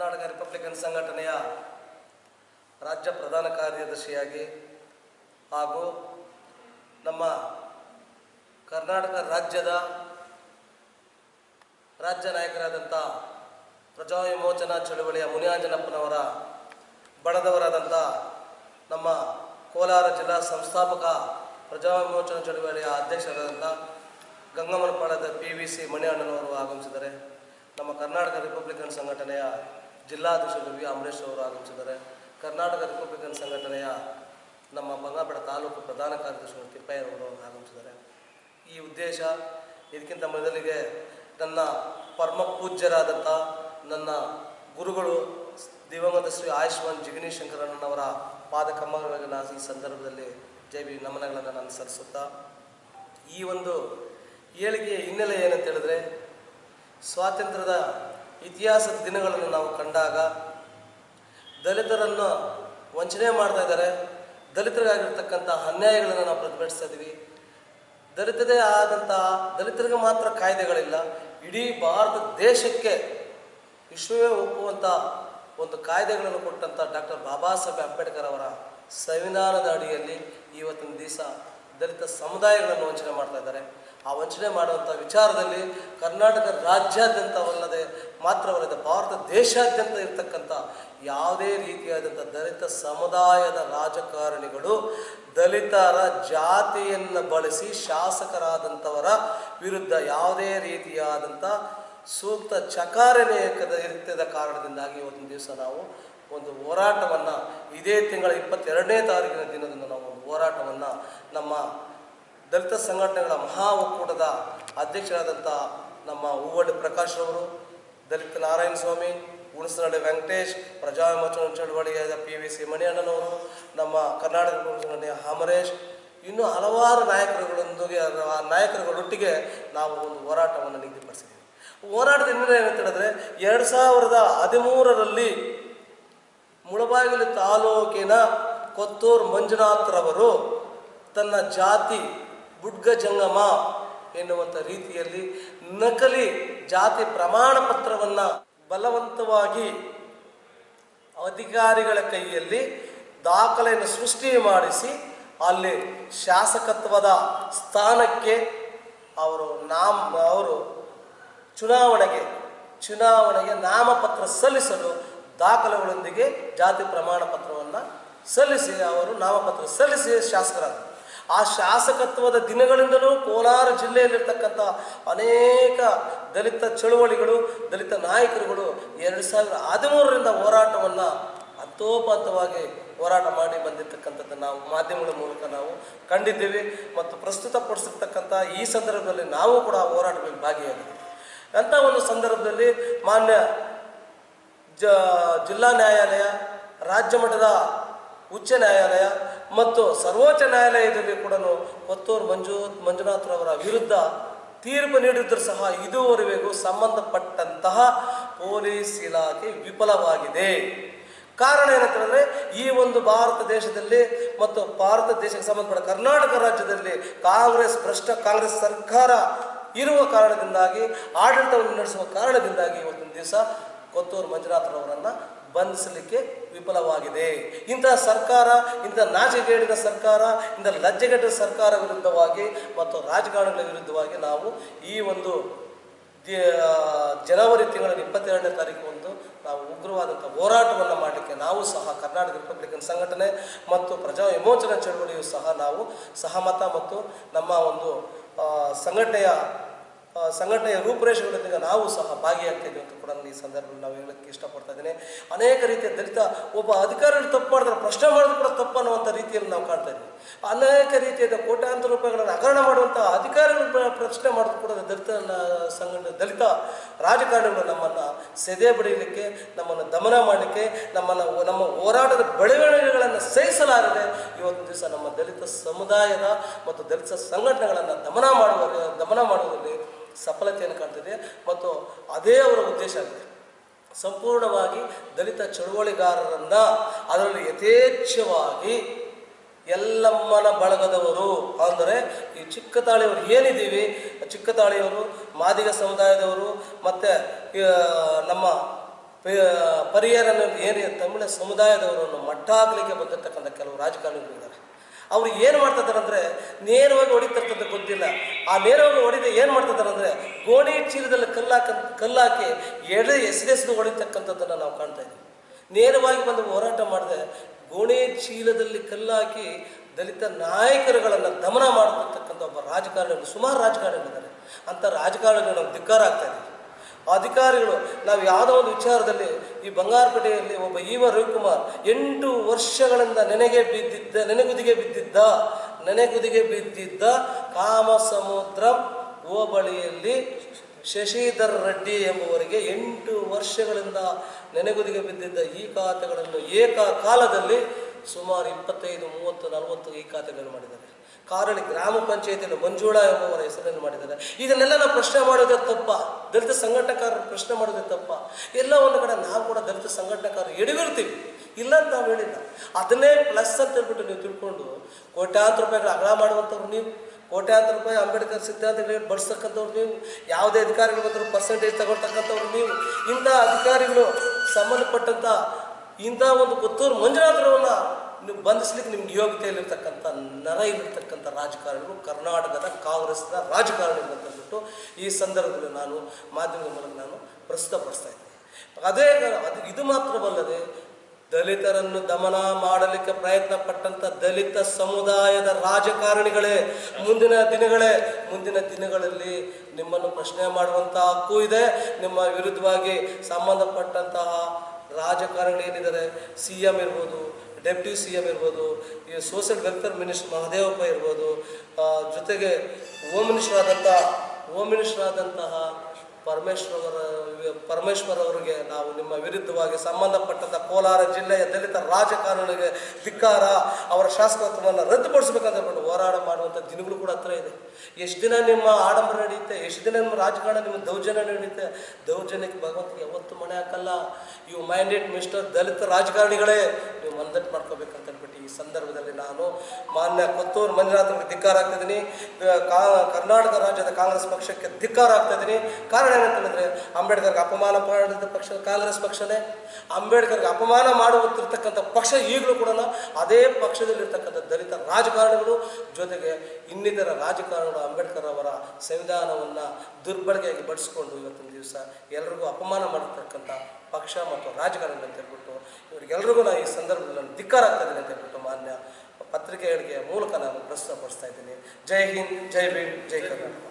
Karnataka Republican ಸಂಘಟನೆಯ ರಾಜ್ಯ ಪ್ರಧಾನ ಕಾರ್ಯದರ್ಶಿಯಾಗಿ ಹಾಗೂ ನಮ್ಮ ಕರ್ನಾಟಕ ರಾಜ್ಯದ ರಾಜ್ಯ ನಾಯಕರಾದಂಥ ಪ್ರಜಾ ವಿಮೋಚನಾ ಚಳುವಳಿಯ ಮುನಿಯಾಂಜನಪ್ಪನವರ ಬಣದವರಾದಂಥ ನಮ್ಮ ಕೋಲಾರ ಜಿಲ್ಲಾ ಸಂಸ್ಥಾಪಕ ಪ್ರಜಾ ವಿಮೋಚನಾ ಚಳುವಳಿಯ ಅಧ್ಯಕ್ಷರಾದಂಥ ಗಂಗಮ್ಮನಪಾಳದ ಪಿ ವಿ ಸಿ ಮಣಿಯಣ್ಣನವರು ಆಗಮಿಸಿದರೆ ನಮ್ಮ ಕರ್ನಾಟಕ ರಿಪಬ್ಲಿಕನ್ ಸಂಘಟನೆಯ ಜಿಲ್ಲಾಧ್ಯಕ್ಷರು ವಿ ಅಮರೇಶ್ ಅವರು ಆಗಮಿಸಿದ್ದಾರೆ. ಕರ್ನಾಟಕ ರಿಪಬ್ಲಿಕನ್ ಸಂಘಟನೆಯ ನಮ್ಮ ಬಂಗಾಪೇಟ ತಾಲೂಕು ಪ್ರಧಾನ ಕಾರ್ಯದರ್ಶಿಗಳು ತಿಪ್ಪಯ್ಯರವರು ಆಗಮಿಸಿದ್ದಾರೆ. ಈ ಉದ್ದೇಶ ಇದಕ್ಕಿಂತ ಮೊದಲಿಗೆ ನನ್ನ ಪರಮ ಪೂಜ್ಯರಾದಂಥ ನನ್ನ ಗುರುಗಳು ದಿವಂಗತ ಶ್ರೀ ಆಯುಷ್ಮಾನ್ ಜಿಗಣಿ ಶಂಕರಣ್ಣನವರ ಪಾದ ಕಮ್ಮಗಳಿಗೆ ನಾನು ಈ ಸಂದರ್ಭದಲ್ಲಿ ಜೈ ಬಿ ನಮನಗಳನ್ನು ನಾನು ಸಲ್ಲಿಸುತ್ತಾ, ಈ ಒಂದು ಏಳಿಗೆಯ ಹಿನ್ನೆಲೆ ಏನಂತ ಹೇಳಿದ್ರೆ, ಸ್ವಾತಂತ್ರ್ಯದ ಇತಿಹಾಸದ ದಿನಗಳನ್ನು ನಾವು ಕಂಡಾಗ ದಲಿತರನ್ನು ವಂಚನೆ ಮಾಡ್ತಾ ಇದ್ದಾರೆ. ದಲಿತರಿಗಾಗಿರ್ತಕ್ಕಂಥ ಅನ್ಯಾಯಗಳನ್ನು ನಾವು ಪ್ರತಿಭಟಿಸ್ತಾ ಇದ್ದೀವಿ. ದಲಿತದೇ ಆದಂತಹ ದಲಿತರಿಗೆ ಮಾತ್ರ ಕಾಯ್ದೆಗಳಿಲ್ಲ. ಇಡೀ ಭಾರತ ದೇಶಕ್ಕೆ ವಿಶ್ವವೇ ಒಪ್ಪುವಂಥ ಒಂದು ಕಾಯ್ದೆಗಳನ್ನು ಕೊಟ್ಟಂಥ ಡಾಕ್ಟರ್ ಬಾಬಾ ಸಾಹೇಬ್ ಅಂಬೇಡ್ಕರ್ ಅವರ ಸಂವಿಧಾನದ ಅಡಿಯಲ್ಲಿ ಇವತ್ತಿನ ದಿವಸ ದಲಿತ ಸಮುದಾಯಗಳನ್ನು ವಂಚನೆ ಮಾಡ್ತಾ ಇದ್ದಾರೆ. ಆ ವಂಚನೆ ಮಾಡುವಂಥ ವಿಚಾರದಲ್ಲಿ ಕರ್ನಾಟಕ ರಾಜ್ಯಾದ್ಯಂತವಲ್ಲದೆ ಮಾತ್ರವಲ್ಲದೆ ಭಾರತ ದೇಶಾದ್ಯಂತ ಇರತಕ್ಕಂಥ ಯಾವುದೇ ರೀತಿಯಾದಂಥ ದಲಿತ ಸಮುದಾಯದ ರಾಜಕಾರಣಿಗಳು ದಲಿತರ ಜಾತಿಯನ್ನು ಬಳಸಿ ಶಾಸಕರಾದಂಥವರ ವಿರುದ್ಧ ಯಾವುದೇ ರೀತಿಯಾದಂಥ ಸೂಕ್ತ ಚಕಾರಣೆ ಇರ್ತದ ಕಾರಣದಿಂದಾಗಿ ಇವತ್ತಿನ ದಿವಸ ನಾವು ಒಂದು ಹೋರಾಟವನ್ನು, ಇದೇ ತಿಂಗಳ ಇಪ್ಪತ್ತೆರಡನೇ ತಾರೀಕಿನ ದಿನದಂದು ನಾವು ಒಂದು ಹೋರಾಟವನ್ನು ನಮ್ಮ ದಲಿತ ಸಂಘಟನೆಗಳ ಮಹಾ ಒಕ್ಕೂಟದ ಅಧ್ಯಕ್ಷರಾದಂಥ ನಮ್ಮ ಹೂವಳ್ಳಿ ಪ್ರಕಾಶ್ ಅವರು ದಲಿತ ನಾರಾಯಣ ಸ್ವಾಮಿ, ಹುಣಸನಹಳ್ಳಿ ವೆಂಕಟೇಶ್ ಪ್ರಜಾ ವಿಮೋಚನಾ ಚಳವಳಿಯಾದ ಪಿ ವಿ ಸಿ ಮಣಿಯಣ್ಣನವರು, ನಮ್ಮ ಕರ್ನಾಟಕ ಕಾಂಗ್ರೆಸ್ನಲ್ಲಿ ಅಮರೇಶ್, ಇನ್ನೂ ಹಲವಾರು ನಾಯಕರುಗಳೊಂದಿಗೆ, ಆ ನಾಯಕರುಗಳೊಟ್ಟಿಗೆ ನಾವು ಒಂದು ಹೋರಾಟವನ್ನು ನಿಗದಿಪಡಿಸಿದ್ದೀವಿ. ಹೋರಾಟದ ಹಿನ್ನೆಲೆ ಏನಂತ ಹೇಳಿದ್ರೆ, ಎರಡು ಸಾವಿರದ ಹದಿಮೂರರಲ್ಲಿ ಮುಳಬಾಗಿಲು ತಾಲೂಕಿನ ಕೊತ್ತೂರು ಮಂಜುನಾಥ್ರವರು ತನ್ನ ಜಾತಿ ಬುಡ್ಗ ಜಂಗಮ ಎನ್ನುವಂಥ ರೀತಿಯಲ್ಲಿ ನಕಲಿ ಜಾತಿ ಪ್ರಮಾಣ ಪತ್ರವನ್ನು ಬಲವಂತವಾಗಿ ಅಧಿಕಾರಿಗಳ ಕೈಯಲ್ಲಿ ದಾಖಲೆಯನ್ನು ಸೃಷ್ಟಿ ಮಾಡಿಸಿ ಅಲ್ಲಿ ಶಾಸಕತ್ವದ ಸ್ಥಾನಕ್ಕೆ ಅವರು ನಾಮ, ಅವರು ಚುನಾವಣೆಗೆ ಚುನಾವಣೆಗೆ ನಾಮಪತ್ರ ಸಲ್ಲಿಸಲು ದಾಖಲೆಗಳೊಂದಿಗೆ ಜಾತಿ ಪ್ರಮಾಣ ಪತ್ರವನ್ನು ಸಲ್ಲಿಸಿ ಅವರು ನಾಮಪತ್ರ ಸಲ್ಲಿಸಿ ಶಾಸಕರಾದರು. ಆ ಶಾಸಕತ್ವದ ದಿನಗಳಿಂದಲೂ ಕೋಲಾರ ಜಿಲ್ಲೆಯಲ್ಲಿರ್ತಕ್ಕಂಥ ಅನೇಕ ದಲಿತ ಚಳುವಳಿಗಳು, ದಲಿತ ನಾಯಕರುಗಳು ಎರಡು ಸಾವಿರದ ಹದಿಮೂರರಿಂದ ಹೋರಾಟವನ್ನು ಹಂತೋಪಂತವಾಗಿ ಹೋರಾಟ ಮಾಡಿ ಬಂದಿರತಕ್ಕಂಥದ್ದು ನಾವು, ಮಾಧ್ಯಮಗಳ ಮೂಲಕ ನಾವು ಕಂಡಿದ್ದೇವೆ ಮತ್ತು ಪ್ರಸ್ತುತಪಡಿಸಿರ್ತಕ್ಕಂಥ ಈ ಸಂದರ್ಭದಲ್ಲಿ ನಾವು ಕೂಡ ಹೋರಾಟದಲ್ಲಿ ಭಾಗಿಯಾಗಿದ್ದೀವಿ. ಅಂಥ ಒಂದು ಸಂದರ್ಭದಲ್ಲಿ ಮಾನ್ಯ ಜಿಲ್ಲಾ ನ್ಯಾಯಾಲಯ, ರಾಜ್ಯ ಮಟ್ಟದ ಉಚ್ಚ ನ್ಯಾಯಾಲಯ ಮತ್ತು ಸರ್ವೋಚ್ಚ ನ್ಯಾಯಾಲಯದಲ್ಲಿ ಕೂಡ ಕೊತ್ತೂರು ಮಂಜು ಮಂಜುನಾಥ್ರವರ ವಿರುದ್ಧ ತೀರ್ಪು ನೀಡಿದ್ದರೂ ಸಹ ಇದುವರೆಗೂ ಸಂಬಂಧಪಟ್ಟಂತಹ ಪೊಲೀಸ್ ಇಲಾಖೆ ವಿಫಲವಾಗಿದೆ. ಕಾರಣ ಏನಂತ ಹೇಳಿದ್ರೆ ಈ ಒಂದು ಭಾರತ ದೇಶದಲ್ಲಿ ಮತ್ತು ಭಾರತ ದೇಶಕ್ಕೆ ಸಂಬಂಧಪಟ್ಟ ಕರ್ನಾಟಕ ರಾಜ್ಯದಲ್ಲಿ ಕಾಂಗ್ರೆಸ್, ಭ್ರಷ್ಟ ಕಾಂಗ್ರೆಸ್ ಸರ್ಕಾರ ಇರುವ ಕಾರಣದಿಂದಾಗಿ, ಆಡಳಿತವನ್ನು ನಡೆಸುವ ಕಾರಣದಿಂದಾಗಿ ಇವತ್ತಿನ ದಿವಸ ಕೊತ್ತೂರು ಮಂಜುನಾಥರವರನ್ನು ಬಂಧಿಸಲಿಕ್ಕೆ ವಿಫಲವಾಗಿದೆ. ಇಂತಹ ಸರ್ಕಾರ ಇಂಥ ನಾಚಿಗೇಡಿನ ಸರ್ಕಾರ ಇಂಥ ಲಜ್ಜೆಗೆಟ್ಟ ಸರ್ಕಾರ ವಿರುದ್ಧವಾಗಿ ಮತ್ತು ರಾಜಕಾರಣಿಗಳ ವಿರುದ್ಧವಾಗಿ ನಾವು ಈ ಒಂದು ಜನವರಿ ತಿಂಗಳ ಇಪ್ಪತ್ತೆರಡನೇ ತಾರೀಕು ಒಂದು ನಾವು ಉಗ್ರವಾದಂಥ ಹೋರಾಟವನ್ನು ಮಾಡಲಿಕ್ಕೆ ನಾವು ಸಹ ಕರ್ನಾಟಕ ರಿಪಬ್ಲಿಕನ್ ಸಂಘಟನೆ ಮತ್ತು ಪ್ರಜಾ ವಿಮೋಚನಾ ಚಳವಳಿಯು ಸಹ ನಾವು ಸಹಮತ ಮತ್ತು ನಮ್ಮ ಒಂದು ಸಂಘಟನೆಯ ಸಂಘಟನೆಯ ರೂಪುರೇಷೆಗಳೊಂದಿಗೆ ನಾವು ಸಹ ಭಾಗಿಯಾಗ್ತಿದ್ದೀವಿ ಅಂತ ಕೂಡ ಈ ಸಂದರ್ಭದಲ್ಲಿ ನಾವು ಹೇಳಕ್ಕೆ ಇಷ್ಟಪಡ್ತಾ ಇದ್ದೇನೆ. ಅನೇಕ ರೀತಿಯ ದಲಿತ ಒಬ್ಬ ಅಧಿಕಾರಿಗಳು ತಪ್ಪು ಮಾಡಿದ್ರೆ, ಪ್ರಶ್ನೆ ಮಾಡೋದು ಕೂಡ ತಪ್ಪು ಅನ್ನುವಂಥ ರೀತಿಯಲ್ಲಿ ನಾವು ಕಾಣ್ತಾ ಇದ್ದೀವಿ ಅನೇಕ ರೀತಿಯಾದ ಕೋಟ್ಯಾಂತರ ರೂಪಾಯಿಗಳನ್ನು ಹಗರಣ ಮಾಡುವಂಥ ಅಧಿಕಾರಿಗಳು ಪ್ರಶ್ನೆ ಮಾಡೋದು ಕೂಡ ದಲಿತ ಸಂಘಟನೆ, ದಲಿತ ರಾಜಕಾರಣಿಗಳು ನಮ್ಮನ್ನು ಸೆದೆ ಬಡಿಯಲಿಕ್ಕೆ ನಮ್ಮನ್ನು ದಮನ ಮಾಡಲಿಕ್ಕೆ, ನಮ್ಮನ್ನು ನಮ್ಮ ಹೋರಾಟದ ಬೆಳವಣಿಗೆಗಳನ್ನು ಸಹಿಸಲಾರದೆ ಇವತ್ತು ದಿವಸ ನಮ್ಮ ದಲಿತ ಸಮುದಾಯದ ಮತ್ತು ದಲಿತ ಸಂಘಟನೆಗಳನ್ನು ದಮನ ಮಾಡುವ ದಮನ ಮಾಡುವಲ್ಲಿ ಸಫಲತೆಯನ್ನು ಕಾಣ್ತಿದೆ ಮತ್ತು ಅದೇ ಅವರ ಉದ್ದೇಶ ಆಗಿದೆ. ಸಂಪೂರ್ಣವಾಗಿ ದಲಿತ ಚಳುವಳಿಗಾರರನ್ನ ಅದರಲ್ಲಿ ಯಥೇಚ್ಛವಾಗಿ ಎಲ್ಲಮ್ಮನ ಬಳಗದವರು ಅಂದರೆ ಈ ಚಿಕ್ಕತಾಳಿಯವರು ಏನಿದ್ದೀವಿ? ಚಿಕ್ಕತಾಳಿಯವರು, ಮಾದಿಗ ಸಮುದಾಯದವರು ಮತ್ತು ನಮ್ಮ ಪರಿಯರನ್ನು ಏನೇ ತಮಿಳ ಸಮುದಾಯದವರನ್ನು ಮಟ್ಟಾಗಲಿಕ್ಕೆ ಬಂದಿರತಕ್ಕಂಥ ಕೆಲವು ರಾಜಕಾರಣಿಗಳಿದ್ದಾರೆ ಅವ್ರು ಏನು ಮಾಡ್ತಿದ್ದಾರೆ ಅಂದರೆ ನೇರವಾಗಿ ಹೊಡಿತಿರ್ತಂತ ಗೊತ್ತಿಲ್ಲ. ಆ ನೇರವಾಗಿ ಹೊಡಿದೆ ಏನು ಅಂದರೆ ಗೋಣಿ ಚೀಲದಲ್ಲಿ ಕಲ್ಲಾಕ ಕಲ್ಲಾಕಿ ಎಡೆ ಎಸೆದೆಸೆದು ಹೊಡಿತಕ್ಕಂಥದ್ದನ್ನು ನಾವು ಕಾಣ್ತಾ ಇದ್ದೀವಿ. ನೇರವಾಗಿ ಬಂದು ಹೋರಾಟ ಮಾಡಿದೆ ಗೋಣಿ ಚೀಲದಲ್ಲಿ ಕಲ್ಲಾಕಿ ದಲಿತ ನಾಯಕರುಗಳನ್ನು ದಮನ ಮಾಡತಕ್ಕಂಥ ಒಬ್ಬ ರಾಜಕಾರಣಿಗಳು ಸುಮಾರು ರಾಜಕಾರಣಿಗಳಿದ್ದಾರೆ. ಅಂಥ ರಾಜಕಾರಣಿಗಳು ನಾವು ಧಿಕ್ಕಾರ ಆಗ್ತಾ ಇದ್ದೀವಿ ಅಧಿಕಾರಿಗಳು, ನಾವು ಯಾವುದೋ ಒಂದು ವಿಚಾರದಲ್ಲಿ ಈ ಬಂಗಾರಪೇಟೆಯಲ್ಲಿ ಒಬ್ಬ ಈವ ರವಿಕುಮಾರ್ ಎಂಟು ವರ್ಷಗಳಿಂದ ನೆನೆಗೆ ಬಿದ್ದಿದ್ದ, ನೆನೆಗುದಿಗೆ ಬಿದ್ದಿದ್ದ ನೆನೆಗುದಿಗೆ ಬಿದ್ದಿದ್ದ ಕಾಮಸಮುದ್ರ ಹೋಬಳಿಯಲ್ಲಿ ಶಶಿಧರ್ ರೆಡ್ಡಿ ಎಂಬುವರಿಗೆ ಎಂಟು ವರ್ಷಗಳಿಂದ ನೆನೆಗುದಿಗೆ ಬಿದ್ದಿದ್ದ ಈ ಖಾತೆಗಳನ್ನು ಏಕಕಾಲದಲ್ಲಿ ಸುಮಾರು ಇಪ್ಪತ್ತೈದು, ಮೂವತ್ತು, ನಲವತ್ತು ಈ ಖಾತೆಗಳನ್ನು ಮಾಡಿದ್ದಾರೆ. ಕಾರಳಿ ಗ್ರಾಮ ಪಂಚಾಯತಿಯಲ್ಲಿ ಮಂಜುಳ ಎಂಬುವರ ಹೆಸರನ್ನು ಮಾಡಿದ್ದಾರೆ. ಇದನ್ನೆಲ್ಲ ನಾವು ಪ್ರಶ್ನೆ ಮಾಡೋದೇ ತಪ್ಪ. ದಲಿತ ಸಂಘಟನಕಾರರು ಪ್ರಶ್ನೆ ಮಾಡೋದೇ ತಪ್ಪ. ಎಲ್ಲ ಒಂದು ಕಡೆ ನಾವು ಕೂಡ ದಲಿತ ಸಂಘಟನಕಾರರು ಎಡವಿರ್ತೀವಿ ಇಲ್ಲ ಅಂತ ನಾವು ಹೇಳಿಲ್ಲ. ಅದನ್ನೇ ಪ್ಲಸ್ ಅಂತ ಹೇಳ್ಬಿಟ್ಟು ನೀವು ತಿಳ್ಕೊಂಡು ಕೋಟ್ಯಾಂತರ ರೂಪಾಯಿಗಳ ಅಗಲ ಮಾಡುವಂಥವ್ರು ನೀವು. ಕೋಟ್ಯಾಂತರ ರೂಪಾಯಿ ಅಂಬೇಡ್ಕರ್ ಸಿದ್ಧಾಂತಗಳಿಗೆ ಬಳಸ್ತಕ್ಕಂಥವ್ರು ನೀವು. ಯಾವುದೇ ಅಧಿಕಾರಿಗಳು ಬಂದರೂ ಪರ್ಸೆಂಟೇಜ್ ತಗೊಳ್ತಕ್ಕಂಥವ್ರು ನೀವು. ಇಂಥ ಅಧಿಕಾರಿಗಳು ಸಂಬಂಧಪಟ್ಟಂಥ ಇಂಥ ಒಂದು ಪುತ್ತೂರು ಮಂಜುನಾಥರವನ್ನ ನೀವು ಬಂಧಿಸ್ಲಿಕ್ಕೆ ನಿಮ್ಗೆ ಯೋಗ್ಯತೆಯಲ್ಲಿರ್ತಕ್ಕಂಥ ನರ ಇಲ್ಲಿರ್ತಕ್ಕಂಥ ರಾಜಕಾರಣಿಗಳು ಕರ್ನಾಟಕದ ಕಾಂಗ್ರೆಸ್ನ ರಾಜಕಾರಣಿಗಳು ಅಂತ ಹೇಳ್ಬಿಟ್ಟು ಈ ಸಂದರ್ಭದಲ್ಲಿ ನಾನು ಮಾಧ್ಯಮದ ಮೂಲಕ ನಾನು ಪ್ರಸ್ತುತಪಡಿಸ್ತಾ ಇದ್ದೀನಿ. ಅದೇ ಅದು ಇದು ಮಾತ್ರವಲ್ಲದೆ ದಲಿತರನ್ನು ದಮನ ಮಾಡಲಿಕ್ಕೆ ಪ್ರಯತ್ನ ಪಟ್ಟಂಥ ದಲಿತ ಸಮುದಾಯದ ರಾಜಕಾರಣಿಗಳೇ, ಮುಂದಿನ ದಿನಗಳೇ, ಮುಂದಿನ ದಿನಗಳಲ್ಲಿ ನಿಮ್ಮನ್ನು ಪ್ರಶ್ನೆ ಮಾಡುವಂಥ ಹಕ್ಕು ಇದೆ. ನಿಮ್ಮ ವಿರುದ್ಧವಾಗಿ ಸಂಬಂಧಪಟ್ಟಂತಹ ರಾಜಕಾರಣಿ ಏನಿದ್ದಾರೆ ಸಿ ಎಂ ಇರ್ಬೋದು ಡೆಪ್ಟಿ ಸಿ ಎಂ ಇರ್ಬೋದು, ಈ ಸೋಷಿಯಲ್ ವೆಲ್ಫೇರ್ ಮಿನಿಸ್ಟರ್ ಮಹದೇವಪ್ಪ ಇರ್ಬೋದು ಜೊತೆಗೆ ಹೋಮ್ ಮಿನಿಸ್ಟರ್ ಆದಂತಹ ಹೋಮ್ ಮಿನಿಸ್ಟರ್ ಆದಂತಹ ಪರಮೇಶ್ವರ ಅವರ ಪರಮೇಶ್ವರ್ ಅವರಿಗೆ ನಾವು ನಿಮ್ಮ ವಿರುದ್ಧವಾಗಿ ಸಂಬಂಧಪಟ್ಟಂಥ ಕೋಲಾರ ಜಿಲ್ಲೆಯ ದಲಿತ ರಾಜಕಾರಣಿಗೆ ಧಿಕ್ಕಾರ, ಅವರ ಶಾಸಕತ್ವವನ್ನು ರದ್ದುಪಡಿಸಬೇಕಂತ ಹೋರಾಟ ಮಾಡುವಂಥ ದಿನಗಳು ಕೂಡ ಹತ್ರ ಇದೆ. ಎಷ್ಟು ದಿನ ನಿಮ್ಮ ಆಡಂಬರ ನಡೆಯುತ್ತೆ, ಎಷ್ಟು ದಿನ ನಿಮ್ಮ ರಾಜಕಾರಣ, ನಿಮ್ಮ ದೌರ್ಜನ್ಯ ನಡೆಯುತ್ತೆ? ದೌರ್ಜನ್ಯಕ್ಕೆ ಭಗವಂತ ಯಾವತ್ತೂ ಮನೆ ಹಾಕಲ್ಲ. ಇವು ಮೈಂಡೆಡ್ ಮಿಸ್ಟರ್ ದಲಿತ ರಾಜಕಾರಣಿಗಳೇ, ನೀವು ಮಂದಟ್ಟು ಮಾಡ್ಕೋಬೇಕಂತ ಹೇಳ್ಬಿಟ್ಟು ಈ ಸಂದರ್ಭದಲ್ಲಿ ನಾನು ಮಾನ್ಯ ಕೊತ್ತೂರು ಮಂಜುನಾಥ್ ಧಿಕ್ಕಾರ ಆಗ್ತಿದ್ದೀನಿ ಕರ್ನಾಟಕ ರಾಜ್ಯದ ಕಾಂಗ್ರೆಸ್ ಪಕ್ಷಕ್ಕೆ ಧಿಕ್ಕಾರ ಆಗ್ತಾ ಇದ್ದೀನಿ. ಕಾರಣ ಏನಂತ ಹೇಳಿದ್ರೆ ಅಂಬೇಡ್ಕರ್ಗೆ ಅಪಮಾನ ಮಾಡಿದ ಪಕ್ಷ, ಕಾಂಗ್ರೆಸ್ ಪಕ್ಷನೇ. ಅಂಬೇಡ್ಕರ್ಗೆ ಅಪಮಾನ ಮಾಡುವಂತಿರ್ತಕ್ಕಂಥ ಪಕ್ಷ ಈಗಲೂ ಕೂಡ ಅದೇ ಪಕ್ಷದಲ್ಲಿರ್ತಕ್ಕಂಥ ದಲಿತ ರಾಜಕಾರಣಿಗಳು ಜೊತೆಗೆ ಇನ್ನಿತರ ರಾಜಕಾರಣಿಗಳು ಅಂಬೇಡ್ಕರ್ ಅವರ ಸಂವಿಧಾನವನ್ನು ದುರ್ಬಳಕೆಯಾಗಿ ಬಡಿಸ್ಕೊಂಡು ಇವತ್ತಿನ ದಿವಸ ಎಲ್ರಿಗೂ ಅಪಮಾನ ಮಾಡಿರ್ತಕ್ಕಂಥ ಪಕ್ಷ ಮತ್ತು ರಾಜಕಾರಣಿ ಅಂತ ಹೇಳ್ಬಿಟ್ಟು ಇವರಿಗೆಲ್ರಿಗೂ ನಾನು ಈ ಸಂದರ್ಭದಲ್ಲಿ ನಾನು ಧಿಕ್ಕಾರ ಆಗ್ತಾ ಅಂತ ಹೇಳ್ಬಿಟ್ಟು ಮಾನ್ಯ ಪತ್ರಿಕೆಗಳಿಗೆ ಮೂಲಕ ನಾನು ಪ್ರಸ್ತುತಪಡಿಸ್ತಾ ಇದ್ದೀನಿ. ಜೈ ಹಿಂದ್, ಜೈ ಭೀಮ್, ಜೈ ಕರ್ನಾಟಕ.